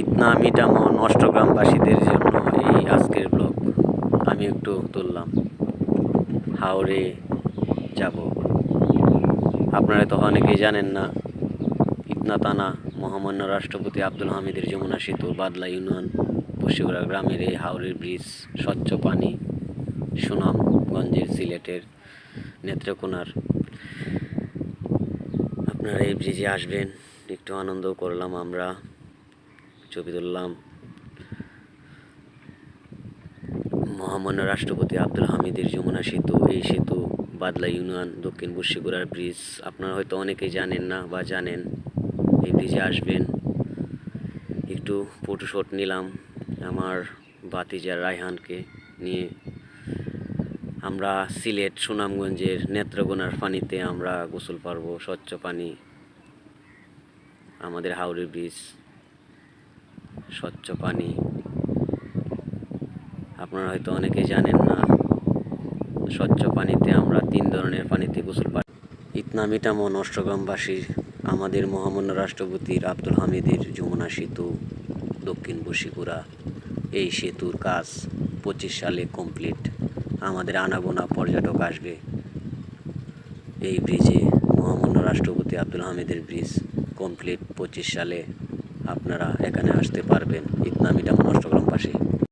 ইতনা মিটামন অষ্টগ্রামবাসীদের জন্য এই আজকের ব্লগ। আমি একটু তুললাম। হাওড়ে যাব। আপনারা তো অনেকেই জানেন না ইতনা তানা মহামান্য রাষ্ট্রপতি আব্দুল হামিদের যমুনা সেতু, বাদলা ইউনিয়ন, বসিগুড়া গ্রামের এই হাওড়ের ব্রিজ, স্বচ্ছ পানি, সুনামগঞ্জের সিলেটের নেত্রকোনার। আপনারা এই ব্রিজে আসবেন, একটু আনন্দ করলাম আমরা। ছবি তুললাম। মহামান্য রাষ্ট্রপতি আব্দুল হামিদের যমুনা সেতু, এই সেতু, বাদলা ইউনিয়ন, দক্ষিণ বর্ষিগুড়ার ব্রিজ, আপনারা হয়তো অনেকেই জানেন না বা জানেন, এই ব্রিজে আসবেন। একটু ফটোশ্যুট নিলাম আমার বাতিজা রায়হানকে নিয়ে। আমরা সিলেট সুনামগঞ্জের নেত্রকোনার পানিতে আমরা গোসল পারব, স্বচ্ছ পানি, আমাদের হাওড়ি ব্রিজ। স্বচ্ছ পানি। আপনারা হয়তো অনেকে জানেন না, স্বচ্ছ পানিতে আমরা তিন ধরনের পানিতে গোসল পাই ইতনা মিটামন অষ্টগ্রামবাসীর আমাদের মহামান্য রাষ্ট্রপতির আব্দুল হামিদের যমুনা সেতু, দক্ষিণ বসিপুরা এই সেতুর কাজ পঁচিশ সালে কমপ্লিট। আমাদের আনাগোনা পর্যটক আসবে। এই ব্রিজে মহামান্য রাষ্ট্রপতি আব্দুল হামিদের ব্রিজ কমপ্লিট পঁচিশ সালে। আপনারা এখানে আসতে পারবেন। ইতনামিটা মিটামন অষ্টগ্রামবাসী